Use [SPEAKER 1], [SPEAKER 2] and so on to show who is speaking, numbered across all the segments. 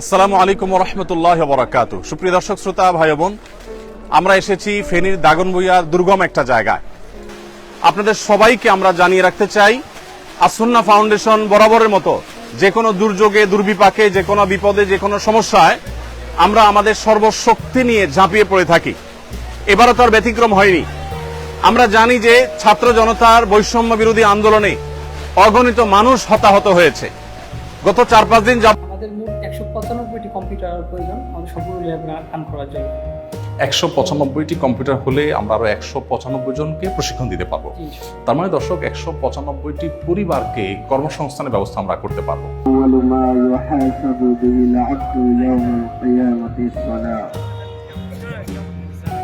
[SPEAKER 1] আসসালামু আলাইকুম রহমতুল্লাহ বরাকাত সুপ্রিয় দর্শক, শ্রোতা, ভাই বোন, আমরা এসেছি ফেনীর দাগনবুইয়ার দুর্গম একটা জায়গায়। আপনাদের সবাইকে আমরা জানিয়ে রাখতে চাই, আসন্না ফাউন্ডেশন বরাবরের মতো যে কোনো দুর্যোগে, দুর্বিপাকে, যে কোনো বিপদে, যে কোনো সমস্যায় আমরা আমাদের সর্বশক্তি নিয়ে ঝাঁপিয়ে পড়ে থাকি। এবারও তার ব্যতিক্রম হয়নি। আমরা জানি যে ছাত্র জনতার বৈষম্য বিরোধী আন্দোলনে অগণিত মানুষ হতাহত হয়েছে। গত চার পাঁচ দিন যাব
[SPEAKER 2] কম্পিউটার প্রয়োজন আমাদের সবগুলো ল্যাব রান করার জন্য
[SPEAKER 1] একশো পঁচানব্বইটি কম্পিউটার হলে আমরা আরো একশো পঁচানব্বই জনকে প্রশিক্ষণ দিতে পারবো
[SPEAKER 2] জি,
[SPEAKER 1] তার মানে দর্শক একশো পঁচানব্বইটি পরিবারকে কর্মসংস্থানের ব্যবস্থা আমরা করতে পারবো
[SPEAKER 3] أول ما يحاسب به العبد يوم القيامة الصلاة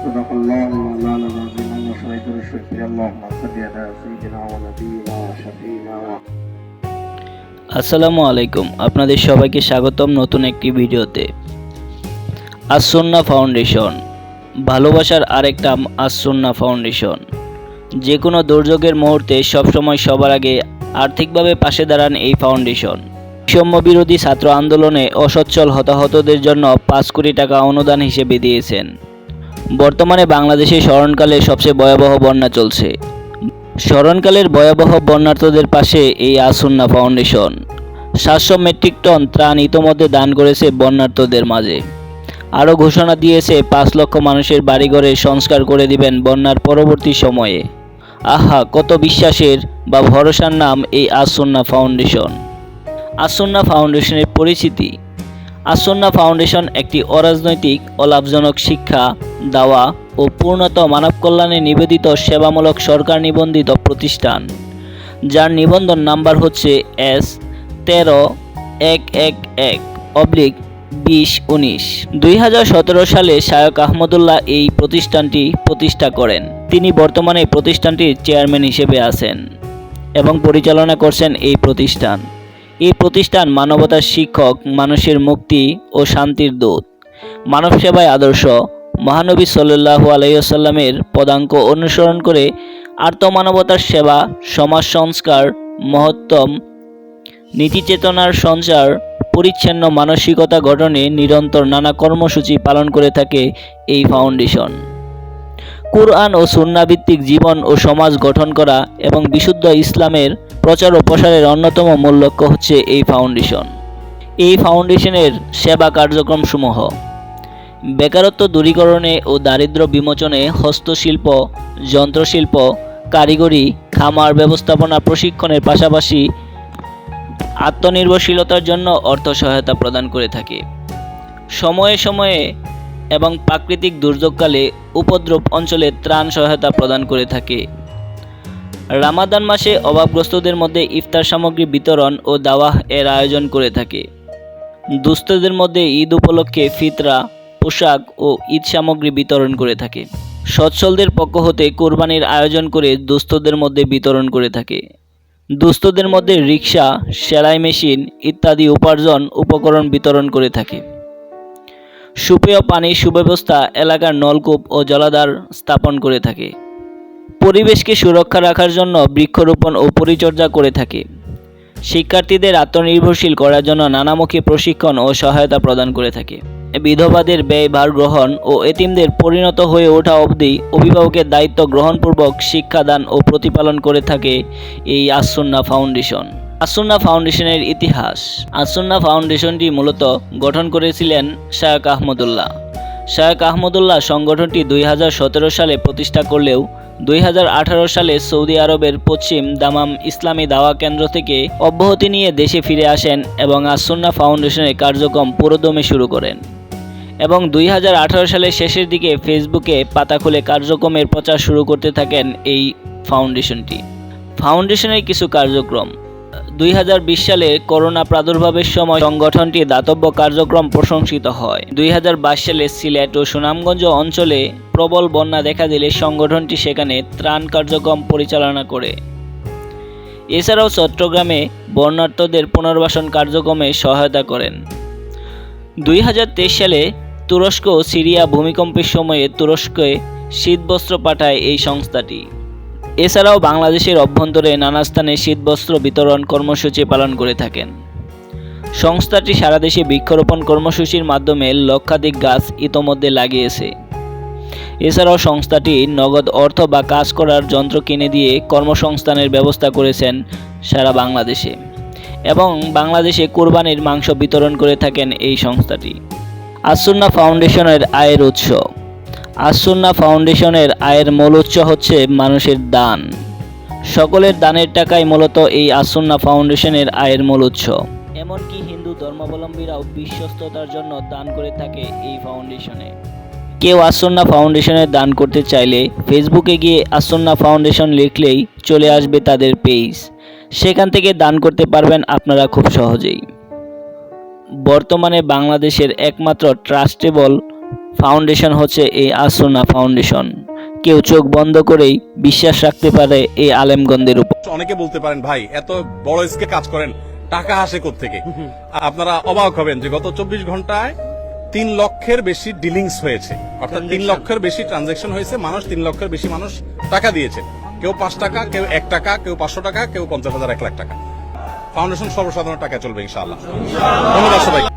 [SPEAKER 3] صدق الله مولانا العظيم ونصرة الشكر اللهم صل على سيدنا ونبينا وشفينا
[SPEAKER 4] আসসালামু আলাইকুম, আপনাদের সবাইকে স্বাগতম নতুন একটি ভিডিওতে। আসন্না ফাউন্ডেশন, ভালোবাসার আরেকটা আসন্না ফাউন্ডেশন। যে কোনো দুর্যোগের মুহূর্তে সবসময় সবার আগে আর্থিকভাবে পাশে দাঁড়ান এই ফাউন্ডেশন। বৈষম্য বিরোধী ছাত্র আন্দোলনে অসচ্ছল হতাহতদের জন্য পাঁচ কোটি টাকা অনুদান হিসেবে দিয়েছেন। বর্তমানে বাংলাদেশে স্মরণকালে সবচেয়ে ভয়াবহ বন্যা চলছে। স্মরণকালের ভয়াবহ বন্যার্থদের পাশে এই আসন্না ফাউন্ডেশন। সাতশো মেট্রিক টন ত্রাণ ইতোমধ্যে দান করেছে বন্যার্থদের মাঝে। আরও ঘোষণা দিয়েছে, পাঁচ লক্ষ মানুষের বাড়িঘরে সংস্কার করে দিবেন বন্যার পরবর্তী সময়ে। আহা, কত বিশ্বাসের বা ভরসার নাম এই আসন্না ফাউন্ডেশন। আসন্না ফাউন্ডেশনের পরিচিতি। আসন্না ফাউন্ডেশন একটি অরাজনৈতিক অলাভজনক শিক্ষা, দাওয়া ও পূর্ণত মানব কল্যাণে নিবেদিত সেবামূলক সরকার নিবন্ধিত প্রতিষ্ঠান, যার নিবন্ধন নাম্বার হচ্ছে এস তেরো এক এক এক অবলিক বিশ উনিশ। দুই হাজার সতেরো সালে শায়ক আহমদুল্লাহ এই প্রতিষ্ঠানটি প্রতিষ্ঠা করেন। তিনি বর্তমানে প্রতিষ্ঠানটির চেয়ারম্যান হিসেবে আছেন এবং পরিচালনা করছেন এই প্রতিষ্ঠান। এই প্রতিষ্ঠান মানবতার শিক্ষক, মানুষের মুক্তি ও শান্তির দূত মানব সেবায় আদর্শ মহানবী সাল্লাল্লাহু আলাইসাল্লামের পদাঙ্ক অনুসরণ করে আর্তমানবতার সেবা, সমাজ সংস্কার, মহত্তম নীতিচেতনার সঞ্চার, পরিচ্ছন্ন মানসিকতা গঠনে নিরন্তর নানা কর্মসূচি পালন করে থাকে এই ফাউন্ডেশন। কুরআন ও সুন্নাভিত্তিক জীবন ও সমাজ গঠন করা এবং বিশুদ্ধ ইসলামের প্রচার ও প্রসারের অন্যতম মূল লক্ষ্য হচ্ছে এই ফাউন্ডেশন। এই ফাউন্ডেশনের সেবা কার্যক্রমসমূহ বেকারত্ব দূরীকরণে ও দারিদ্র্য বিমোচনে হস্তশিল্প, যন্ত্রশিল্প, কারিগরি, খামার ব্যবস্থাপনা প্রশিক্ষণের পাশাপাশি আত্মনির্ভরশীলতার জন্য অর্থ সহায়তা প্রদান করে থাকে। সময়ে সময়ে এবং প্রাকৃতিক দুর্যোগকালে উপদ্রব অঞ্চলে ত্রাণ সহায়তা প্রদান করে থাকে। রামাদান মাসে অভাবগ্রস্তদের মধ্যে ইফতার সামগ্রী বিতরণ ও দাওয়াহ এর আয়োজন করে থাকে। দুস্থদের মধ্যে ঈদ উপলক্ষে ফিতরা পোশাক ও ঈদ সামগ্রী বিতরণ করে থাকে। সচ্ছলদের পক্ষ হতে কোরবানির আয়োজন করে দুস্থদের মধ্যে বিতরণ করে থাকে। দুস্থদের মধ্যে রিক্সা, সেলাই মেশিন ইত্যাদি উপার্জন উপকরণ বিতরণ করে থাকে। সুপেয় পানির সুব্যবস্থা এলাকার নলকূপ ও জলাধার স্থাপন করে থাকে। পরিবেশকে সুরক্ষা রাখার জন্য বৃক্ষরোপণ ও পরিচর্যা করে থাকে। শিক্ষার্থীদের আত্মনির্ভরশীল করার জন্য নানামুখী প্রশিক্ষণ ও সহায়তা প্রদান করে থাকে। বিধবাদের ব্যয়ভার গ্রহণ ও এতিমদের পরিণত হয়ে ওঠা অবধি অভিভাবকের দায়িত্ব গ্রহণপূর্বক শিক্ষাদান ও প্রতিপালন করে থাকে এই আসন্না ফাউন্ডেশন। আসন্না ফাউন্ডেশনের ইতিহাস। আসন্না ফাউন্ডেশনটি মূলত গঠন করেছিলেন শায়ক আহমদুল্লাহ। শায়ক আহমদুল্লাহ সংগঠনটি দুই হাজার সতেরো সালে প্রতিষ্ঠা করলেও দুই হাজার আঠারো সালে সৌদি আরবের পশ্চিম দামাম ইসলামী দাওয়া কেন্দ্র থেকে অব্যাহতি নিয়ে দেশে ফিরে আসেন এবং আসন্না ফাউন্ডেশনের কার্যক্রম পুরোদমে শুরু করেন। এবং দুই হাজার আঠারো সালের শেষের দিকে ফেসবুকে পাতা খুলে কার্যক্রমের প্রচার শুরু করতে থাকেন এই ফাউন্ডেশনটি। ফাউন্ডেশনের কিছু কার্যক্রম। দুই হাজার বিশ সালে করোনা প্রাদুর্ভাবের সময় সংগঠনটি দাতব্য কার্যক্রম প্রশংসিত হয়। দুই হাজার বাইশ সালে সিলেট ও সুনামগঞ্জ অঞ্চলে প্রবল বন্যা দেখা দিলে সংগঠনটি সেখানে ত্রাণ কার্যক্রম পরিচালনা করে। এছাড়াও চট্টগ্রামে বন্যার্থদের পুনর্বাসন কার্যক্রমে সহায়তা করেন। দুই হাজার তেইশ সালে তুরস্ক ও সিরিয়া ভূমিকম্পের সময়ে তুরস্কে শীতবস্ত্র পাঠায় এই সংস্থাটি। এছাড়াও বাংলাদেশের অভ্যন্তরে নানা স্থানে শীতবস্ত্র বিতরণ কর্মসূচি পালন করে থাকেন। সংস্থাটি সারা দেশে বৃক্ষরোপণ কর্মসূচির মাধ্যমে লক্ষাধিক গাছ ইতোমধ্যে লাগিয়েছে। এছাড়াও সংস্থাটি নগদ অর্থ বা কাজ করার যন্ত্র কিনে দিয়ে কর্মসংস্থানের ব্যবস্থা করেছেন সারা বাংলাদেশে এবং বাংলাদেশে কোরবানির মাংস বিতরণ করে থাকেন এই সংস্থাটি। আসুন্না ফাউন্ডেশনের আয়ের উৎস। আসুন্না ফাউন্ডেশনের আয়ের মূল উৎস হচ্ছে মানুষের দান। সকলের দানের টাকাই মূলত এই আসুন্না ফাউন্ডেশনের আয়ের মূল উৎস। এমনকি হিন্দু ধর্মাবলম্বীরাও বিশ্বস্ততার জন্য দান করে থাকে এই ফাউন্ডেশনে। কেউ আসন্না ফাউন্ডেশনে দান করতে চাইলে ফেসবুকে গিয়ে আসন্না ফাউন্ডেশন লিখলেই চলে আসবে তাদের পেজ সেখান থেকে দান করতে পারবেন আপনারা খুব সহজেই। বর্তমানে বাংলাদেশের একমাত্র ট্রাস্টেবল ফাউন্ডেশন হচ্ছে এই আসন্না ফাউন্ডেশন। কেউ চোখ বন্ধ করেই বিশ্বাস রাখতে পারে এই আলেমগঞ্জের উপর।
[SPEAKER 1] অনেকে বলতে পারেন ভাই এত বড় স্কে কাজ করেন টাকা আসে থেকে আপনারা অবাক হবেন যে গত চব্বিশ ঘন্টায় তিন লক্ষের বেশি ডিলিংস হয়েছে। অর্থাৎ তিন লক্ষের বেশি ট্রানজেকশন হয়েছে মানুষ তিন লক্ষের বেশি মানুষ টাকা দিয়েছে। কেউ পাঁচ টাকা কেউ এক টাকা কেউ পাঁচশো টাকা কেউ পঞ্চাশ হাজার এক লাখ টাকা। ফাউন্ডেশন সর্বসাধারণ টাকা চলবে ইনশাআল্লাহ। ধন্যবাদ সবাই